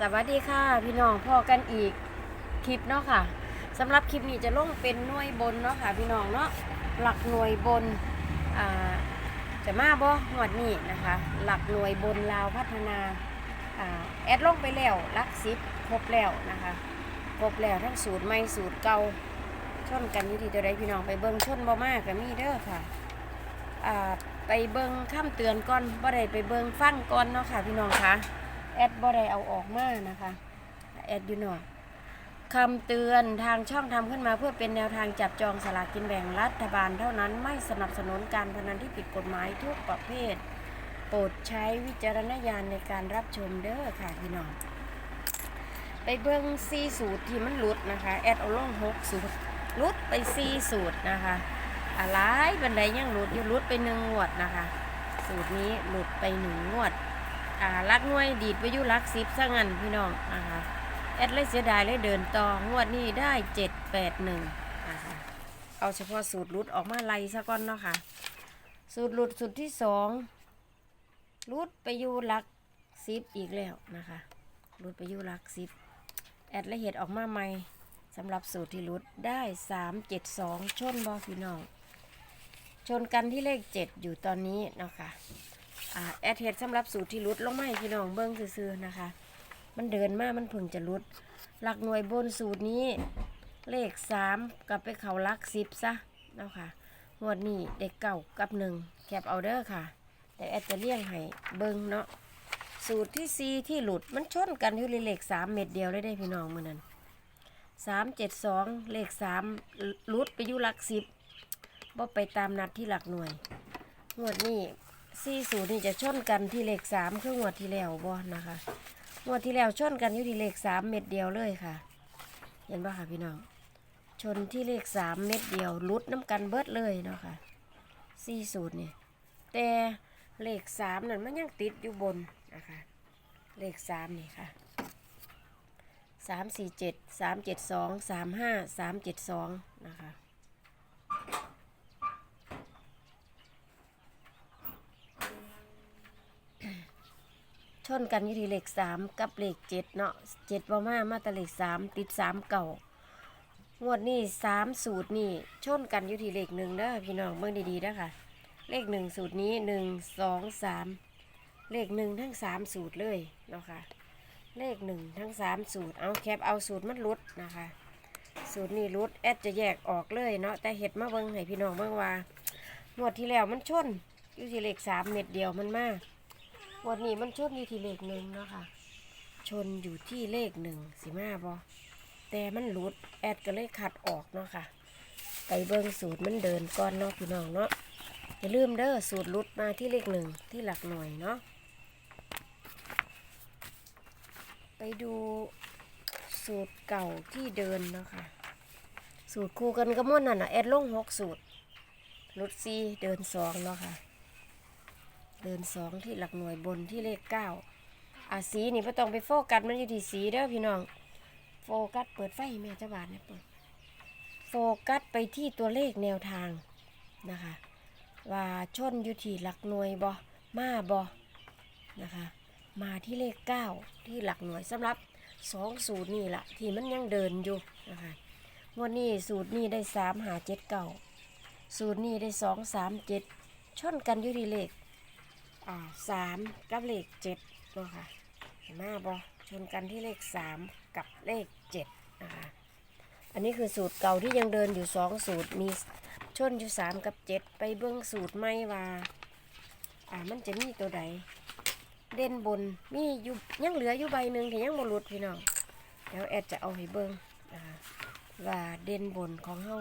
สวัสดีค่ะ พี่น้องพ่อกันอีกคลิปเนาะค่ะสำหรับคลิปนี้จะลงเป็นหน่วยบนเนาะค่ะ พี่น้องเนาะหลักหน่วยบนอ่าจะมาบ่หวดนี้นะคะ หลักหน่วยบนลาวพัฒนาอ่าแอดลงไปแล้วหลักสิบครบแล้วนะคะครบแล้วทั้งสูตรใหม่สูตรเก่าชนกันอยู่ที่ตัวใดพี่น้องไปเบิ่งชนบ่มากกับมีเด้อค่ะอ่าไปเบิ่งข้ามเตือนก่อนบ่ได้ไปเบิ่งฟังก่อนเนาะค่ะพี่น้องคะ แอดบ่ได้เอาออกมานะคะแอดอยู่หนอกคำเตือนทางช่องทำขึ้นมาเพื่อเป็นแนวทางจับจองสลากกินแบ่งรัฐบาลเท่านั้นไม่สนับสนุนการพนันที่ผิดกฎหมายทุกประเภท โปรดใช้วิจารณญาณในการรับชมเด้อค่ะพี่น้อง ไปเบิ้งซีสูตรที่มันหลุดนะคะ แอดเอาลงหกสูตรหลุดไปซีสูตรนะคะอะไรบันไดยังหลุดอยู่หลุดไปหนึ่งงวดนะคะ สูตรนี้หลุดไปหนึ่งงวด อ่าลักน่วยดีดไปยู่ลักสิบซะงั้นพี่น้องนะคะแอดเลยเสียดายเลยเดินต่องวดนี้ได้เจ็ดแปดหนึ่งนะคะเอาเฉพาะสูตรรุดออกมาไล่ซะก่อนเนาะค่ะ สูตรหลุดสูตรที่สองรุดไปยู่ลักสิบอีกแล้วนะคะรุดไปยู่ลักสิบแอดละเอียดออกมาใหม่สำหรับสูตรที่รุดได้สามเจ็ดสองชนบอพี่น้องชนกันที่เลขเจ็ดอยู่ตอนนี้เนาะค่ะอ่า แอดเฮดสำหรับสูตรที่รุดลงมาให้พี่น้องเบิ้งซื่อๆนะคะ มันเดินมามันเพิ่งจะรุด หลักหน่วยบนสูตรนี้ เลขสามกลับไปเขาลักสิบซะเนาะค่ะงวดนี้เด็กเก่ากับหนึ่งแคปเอาเด้อค่ะ แต่แอดจะเลี่ยงให้เบิ้งเนาะสูตรที่ซีที่หลุดมันชนกันอยู่เลขสามเม็ดเดียวเลยได้พี่น้องมือนั้นสามเจ็ดสองเลขสามลุดไปอยู่หลักสิบบ่ไปตามนัดที่หลักหน่วยงวดนี้ สี่สูตรนี่จะชนกันที่เลขสามคืองวดที่แล้วบ่นะคะงวดที่แล้วชนกันอยู่ที่เลขสามเม็ดเดียวเลยค่ะ เห็นป่ะค่ะพี่น้องชนที่เลขสามเม็ดเดียวลุดน้ำกันเบิดเลยเนาะค่ะสี่สูตรนี่แต่เลขสามนั่นมันยังติดอยู่บนนะคะเลขสามนี่ค่ะสามสี่เจ็ดสามเจ็ดสองสามห้าสามเจ็ดสองนะคะ ชนกันอยู่ที่เลขสามกับเลขเจ็ดเนาะเจ็ดประมามาแต่เลขสามติดสามเก่างวดนี้สามสูตรนี่ชนกันอยู่ที่เลขหนึ่งเด้อพี่น้องเบิ่งดีๆนะค่ะเลขหนึ่งสูตรนี้หนึ่งสองสามเลขหนึ่งทั้งสามสูตรเลยเนาะค่ะเลขหนึ่งทั้งสามสูตรเอาแคปเอาสูตรมันรุดนะคะ สูตรนี้รุดแอดจะแยกออกเลยเนาะแต่เห็ดมาเบิ่งให้พี่น้องเบิ่งว่างวดที่แล้วมันชนอยู่ที่เลขสามเม็ดเดียวมันมาก วันนี้มันชนอยู่ที่เลขหนึ่งเนาะค่ะ ชนอยู่ที่เลขหนึ่งสิมาบอแต่มันหลุดแอดก็เลยขัดออกเนาะค่ะไปเบิ่งสูตรมันเดินก่อนเนาะพี่น้องเนาะอย่าลืมเด้อสูตรลุดมาที่เลขหนึ่งที่หลักหน่วยเนาะไปดูสูตรเก่าที่เดินเนาะค่ะ สูตรคู่กันก็ม่วนนั่นนะแอดลงหกสูตรลุดซีเดินสองเนาะค่ะ เดินสองที่หลักหน่วยบนที่เลขเก้าอะสีนี่ไม่ต้องไปโฟกัสมันอยู่ที่สีเด้อพี่น้อง โฟกัสเปิดไฟแม่เจ้าบาทเนี่ยเปิดโฟกัสไปที่ตัวเลขแนวทางนะคะ ว่าชนอยู่ที่หลักหน่วยบอมาบอนะคะ มาที่เลขเก้าที่หลักหน่วยสำหรับสองสูตรนี่แหละที่มันยังเดินอยู่นะคะงวันนี้สูตรนี้ได้สามหาเจ็ดเก้าสูตรนี้ได้สองสามเจ็ดชนกันอยู่ที่เลข อ่าสามกับเลขเจ็ดเนาะค่ะ เห็นไหมบอชนกันที่เลขสามกับเลขเจ็ดนะคะอันนี้คือสูตรเก่าที่ยังเดินอยู่สองสูตรมีชนอยู่สามกับเจ็ดไปเบื้องสูตรไม่ว่าอ่ามันจะมีตัวใดเด่นบนมีอยู่ยังเหลืออยู่ใบหนึ่งที่ยังบหลุดพี่น้องเดี๋ยวแอดจะเอาให้เบิ้งว่าเด่นบนของเฮา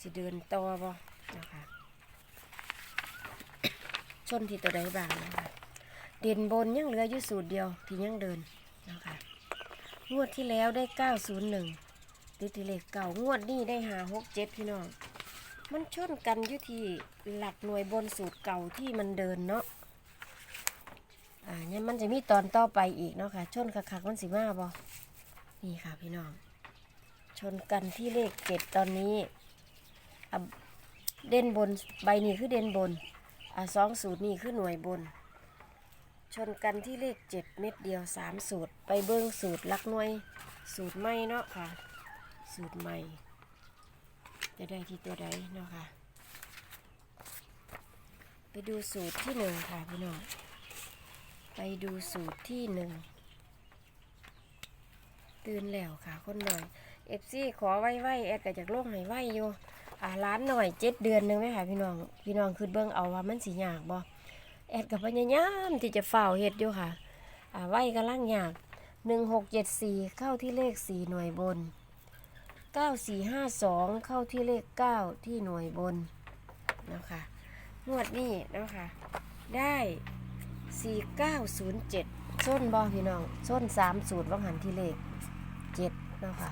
สิเดินต่อบ่นะคะ ชนที่ตัวใดบ้างนะคะเด่นบนยังเหลืออยู่สูตรเดียวที่ยังเดินนะคะงวดที่แล้วได้ 901ติดที่เลขเก่างวดนี้ได้หา6 7พี่น้องมันชนกันอยู่ที่หลักหน่วยบนสูตรเก่าที่มันเดินเนาะอ่าเนี่ยมันจะมีตอนต่อไปอีกเนาะค่ะชนคักๆมันสิมาบอนี่ค่ะพี่น้อง ชนกันที่เลขเจ็ดตอนนี้เด่นบนใบนี้คือเด่นบน อะสองสูตรนี่คือหน่วยบน ชนกันที่เลขเจ็ดเม็ดเดียวสามสูตร ไปเบิ้งสูตรลักหน่วย สูตรใหม่เนาะค่ะ สูตรใหม่ จะได้ที่ตัวใดเนาะค่ะ ไปดูสูตรที่หนึ่งค่ะพี่น้อง ไปดูสูตรที่หนึ่งตื่นแล้วค่ะคนหน่อยเอฟซีขอไว้ไว้แอดก็จากโลกให้ไว้อยู่ อ่าร้านหน่อยเจ็ดเดือนหนึงไหมค่ะพี่น้องพี่น้องคือเบิ่งเอาว่ามันสิยากบ่แอดกับพยายามที่จะเฝ้าเฮ็ดอยู่ค่ะอ่าไว้กำลังยากหนึ่งหกเจ็ดสี่เข้าที่เลขสี่หน่วยบนเก้าสี่ห้าสองเข้าที่เลขเก้าที่หน่วยบนนะคะงวดนี้นะคะได้สี่เก้าศูนย์เจ็ดส้นบอพี่น้องส้นสามสูตรว่างหันที่เลขเจ็ดนะคะ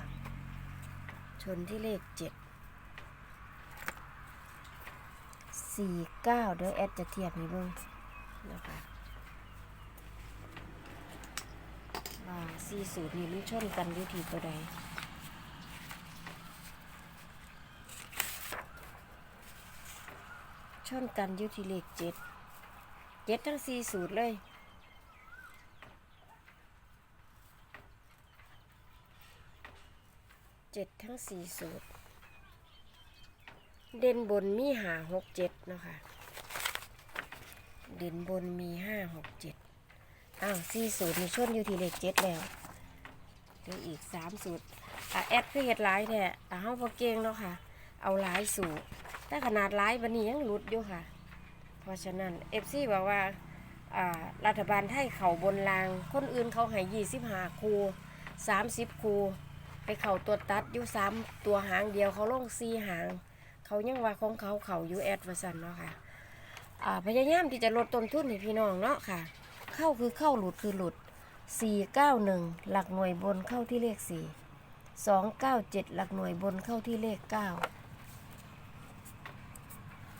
ชนที่เลขเจ็ด สี่เก้าเดี๋ยวแอดจะเทียบให้เบิ่งนะคะว่าสี่สูตรนี้มันชนกันอยู่ที่ตัวใดชนกันอยู่ที่เลขเจ็ดเจ็ดทั้งสี่สูตรเลยเจ็ดทั้งสี่สูตร เด่นบนมีหาหกเจ็ดเนาะคะเด่นบนมีห้าหกเจ็ดอ้าวสี่สูตรมีชนอยู่ที่เลขเจ็ดแล้วเหลืออีกสามสูตรอะแอดคือเห็ดหลายแท้อะเฮาพอเก่งเนาะค่ะ เอาหลายสูตรแต่ขนาดหลายบันนี้ยังหลุดอยู่ค่ะ เพราะฉะนั้นเอฟซีบอกว่ารัฐบาลไทยเข่าบนราง คนอื่นเขาให้ยี่สิบห้าคูสามสิบคู ไปเข่าตัวตัดอยู่สามตัวหางเดียวเขาลงสี่หาง เขายังว่าของเขาเขาอยู่แอดวสันเนาะค่ะอ่าพยายามที่จะลดต้นทุนให้พี่น้องเนาะค่ะ เข้าคือเข้าหลุดคือหลุด 491 หลักหน่วยบนเข้าที่เลข 4 297 หลักหน่วยบนเข้าที่เลข 9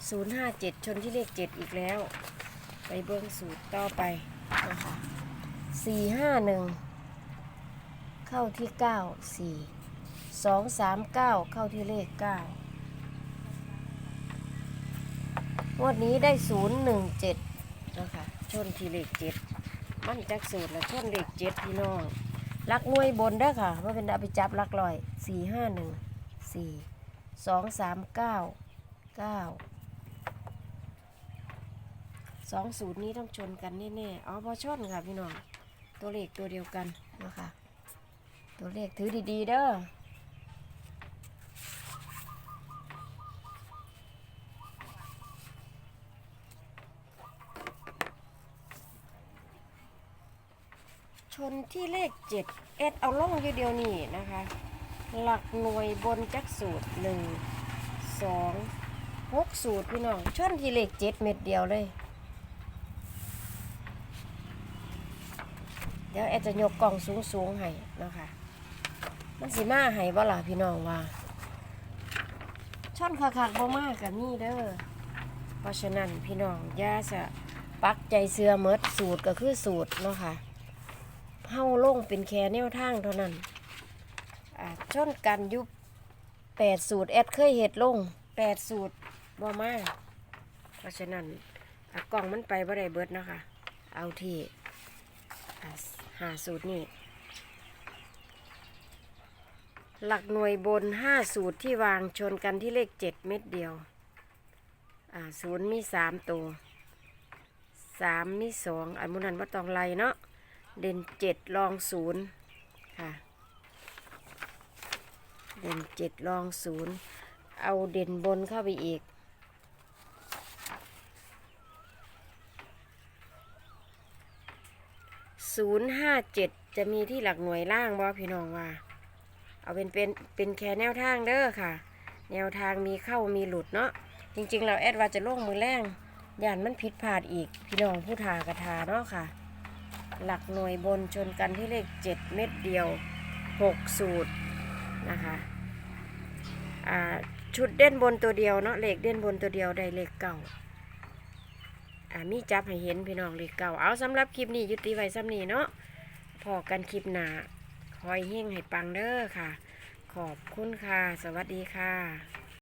057 ชนที่เลข 7 อีกแล้ว ไปเบิ้งสูตรต่อไปนะคะ451 เข้าที่ 9 4 239 เข้าที่เลข 9 งวดนี้ได้ศูนย์หนึ่งเจ็ดนะคะชนทีเลขเจ็ดมันจักสูตรแล้วชนเลขเจ็ดพี่น้องลักหน่วยบนได้อค่ะว่าเป็นอาไปจับลักลอยสี่ห้าหนึ่งสี่สองสามเก้าเก้าสองสูตรนี้ต้องชนกันแน่ๆอ๋อพอชนค่ะพี่น้องตัวเลขตัวเดียวกันนะคะตัวเลขถือดีๆเด้อ นที่เลขเจ็ดเอ็ดเอาล่องอยู่เดียวนี่นะคะ หลักหน่วยบนจักสูตรหนึ่งสองหกสูตรพี่น้องชนที่เลขเจ็ดเม็ดเดียวเลย เดี๋ยวแอดจะยกกล่องสูงๆให้นะคะ มันสีมาให้บ่ล่ะพี่น้องว่าช่อนคักๆบ่มากกับนี่เด้อ เพราะฉะนั้นพี่น้องย่าจะปักใจเสือเมดสูตรก็คือสูตรเนาะค่ะ เฮาลงเป็นแค่แนวทางเท่านั้นอ่าชนกันยุบแปดสูตรแอดเคยเห็ดลงแปดสูตรบ่มาเพราะฉะนั้นกล่องมันไปบ่ได้เบิดนะคะ เอาที่หาสูตรนี่หลักหน่วยบนห้าสูตรที่วางชนกันที่เลขเจ็ดเม็ดเดียว อ่าศูนย์มีสามตัวสามมีสองอันมุนันว่าตองไรเนาะ เด่นเจ็ดรองศูนย์ค่ะ เด่นเจ็ดรองศูนย์เอาเด่นบนเข้าไปอีก ศูนย์ห้าเจ็ดจะมีที่หลักหน่วยล่างบ่พี่น้องว่า เอาเป็นเป็นเป็นแค่แนวทางเด้อค่ะ แนวทางมีเข้ามีหลุดเนาะ จริง ๆ เราแอดว่าจะโล่งมือแรงย่านมันผิดพลาดอีก พี่น้องผู้ทากระทาเนาะค่ะ หลักหน่วยบนชนกันที่เลข 7 เม็ดเดียว 6 สูตรนะคะชุดเด่นบนตัวเดียวเนาะเลขเด่นบนตัวเดียวได้เลขเก่ามีจับให้เห็นพี่น้องเลขเก่าเอาสำหรับคลิปนี้ยุติไว้ซ้ำนี้เนาะพอกันคลิปหน้าคอยเฮงให้ปังเด้อค่ะ ขอบคุณค่ะ สวัสดีค่ะ